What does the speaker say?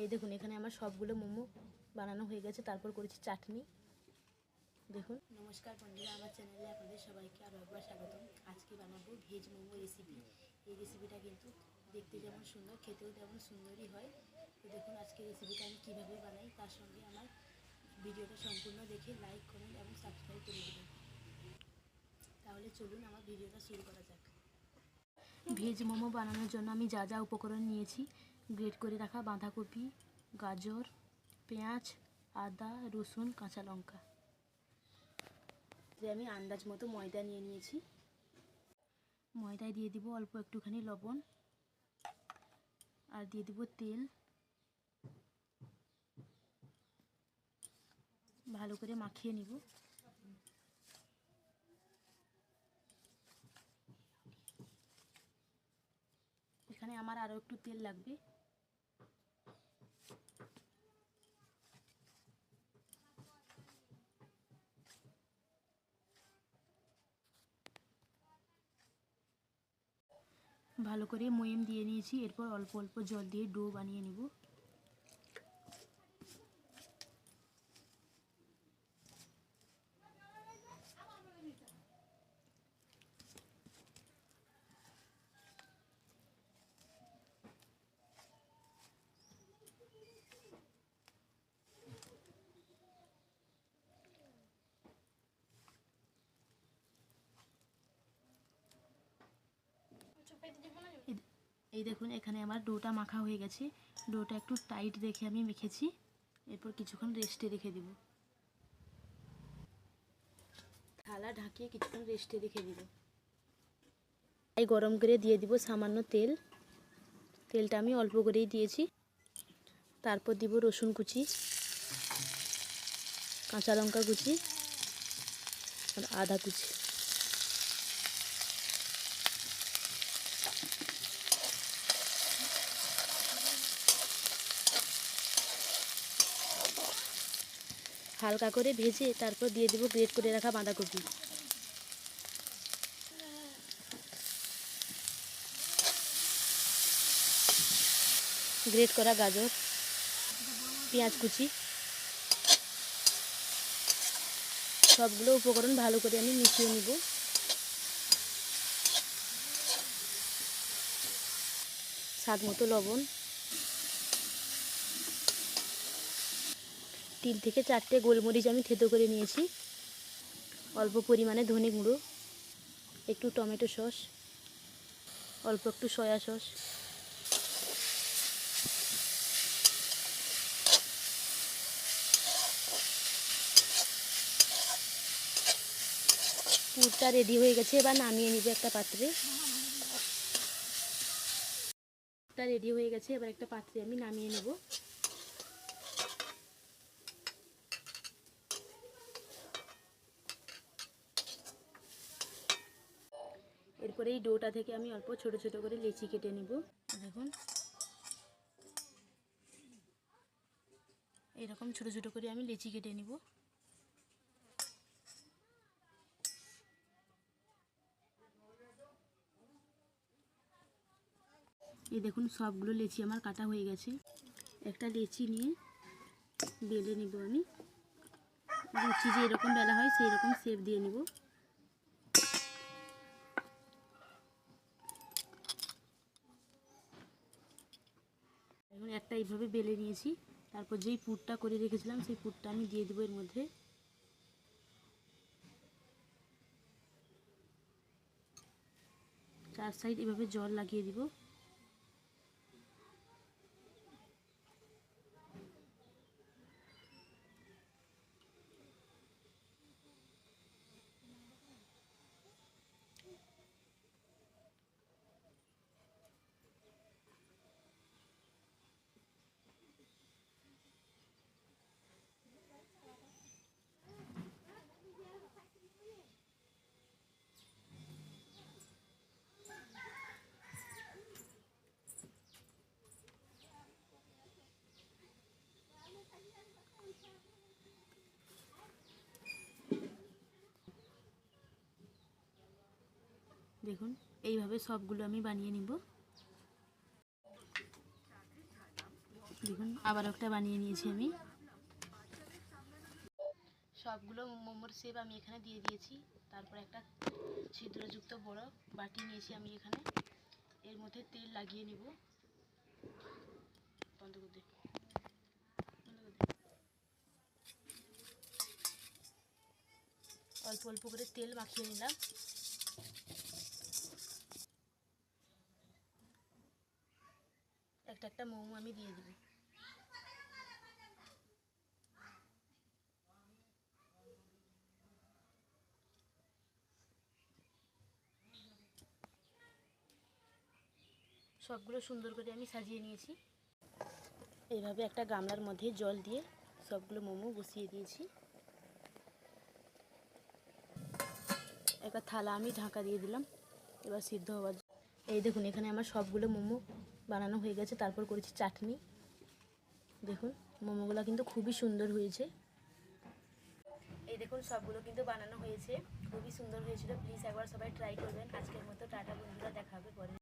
এই দেখুন, এখানে আমার সবগুলো মোমো বানানো হয়ে গেছে। তারপর করেছি চাটনি। দেখুন। নমস্কার বন্ধুরা, আমার চ্যানেলে আপনাদের সবাইকে আরও একবার স্বাগতম। আজকে বানাবো ভেজ মোমো রেসিপি এই রেসিপিটা কিন্তু দেখতে যেমন সুন্দর, খেতেও তেমন সুন্দরই হয়। তো দেখুন, আজকে রেসিপিটা আমি কীভাবে বানাই, তার সঙ্গে আমার ভিডিওটা সম্পূর্ণ দেখে লাইক করুন এবং সাবস্ক্রাইব করে দেবেন। তাহলে চলুন, আমার ভিডিওটা শুরু করা যাক। ভেজ মোমো বানানোর জন্য আমি যা যা উপকরণ নিয়েছি গ্রেট করে রাখা বাঁধাকপি, গাজর, পেঁয়াজ, আদা, রসুন, কাঁচা লঙ্কা। যে আমি আন্দাজ মতো ময়দা নিয়ে নিয়েছি। ময়দায় দিয়ে দিব অল্প একটুখানি লবণ। আর দিয়ে দিব তেল। ভালো করে মাখিয়ে নিব। এখানে আমার আরও একটু তেল লাগবে। ভালো করে ময়েম দিয়ে নিয়েছি এরপর অল্প অল্প জল দিয়ে ডো বানিয়ে নিব। এই- দেখুন, এখানে আমার ডোটা মাখা হয়ে গেছে। ডোটা একটু টাইট রেখে আমি মেখেছি। এরপর কিছুক্ষণ রেস্টে রেখে দেব। থালা ঢাকিয়ে কিছুক্ষণ রেস্টে রেখে দিব। এই গরম করে দিয়ে দিব সামান্য তেল। তেলটা আমি অল্প করেই দিয়েছি। তারপর দিব রসুন কুচি, কাঁচা লঙ্কা কুচি, আর আদা কুচি। হালকা করে ভেজে তারপর দিয়ে দেবো গ্রেট করে রাখা বাঁধাকপি। গ্রেট করা গাজর, পেঁয়াজ কুচি। সবগুলো উপকরণ ভালো করে আমি মিশিয়ে নিব। স্বাদ মতো লবণ। তিন থেকে চারটে গোলমরিচ আমি থেতো করে নিয়েছি। অল্প পরিমাণে ধনে গুঁড়ো, একটু টমেটো সস, অল্প একটু সয়া সস। পুরটা রেডি হয়ে গেছে, এবার নামিয়ে নিবে একটা পাত্রে। পুরটা রেডি হয়ে গেছে, এবার একটা পাত্রে আমি নামিয়ে নেব। এরপরে এই ডোটা থেকে আমি অল্প ছোট ছোট করে লেচি কেটে নিব। দেখুন। এরকম ছোট ছোট করে আমি লেচি কেটে নিব। এই দেখুন, সবগুলো লেচি আমার কাটা হয়ে গেছে। একটা লেচি নিয়ে বেলে নিব আমি। লুচি যে এরকম বেলা হয় সেই রকম শেপ দিয়ে নিব। একটা এইভাবে বেলে নিয়েছি। তারপর যেই পুরটা করে রেখেছিলাম, সেই পুরটা আমি দিয়ে দেবো এর মধ্যে। চার সাইড এভাবে জল লাগিয়ে দিব। দেখুন, এইভাবে সবগুলো আমি বানিয়ে নিব। দেখুন, আবার একটা বানিয়ে নিয়েছি আমি। সবগুলো মোমোর শেপ আমি এখানে দিয়ে দিয়েছি। তারপর একটা ছিদ্রযুক্ত বড় বাটি নিয়েছি আমি এখানে। এর মধ্যে তেল লাগিয়ে নিব। বন্ধ। অল্প অল্প করে তেল মাখিয়ে নিলাম। একটা একটা মোমো আমি দিয়ে দিব সবগুলো সুন্দর করে আমি সাজিয়ে নিয়েছি এইভাবে একটা গামলার মধ্যে জল দিয়ে সবগুলো মোমো বসিয়ে দিয়েছি একটা থালা আমি ঢাকা দিয়ে দিলাম, এবার সিদ্ধ হওয়ার। এই দেখুন, এখানে আমার সবগুলো মোমো বানানো হয়ে গেছে, তারপর করেছি চাটনি। দেখুন, মোমোগুলো কিন্তু খুবই সুন্দর হয়েছে। এই দেখুন, সবগুলো কিন্তু বানানো হয়েছে। খুবই সুন্দর হয়েছিল। প্লিজ একবার সবাই ট্রাই করবেন। আজকের মতো টাটা বন্ধুরা দেখাবে পরে।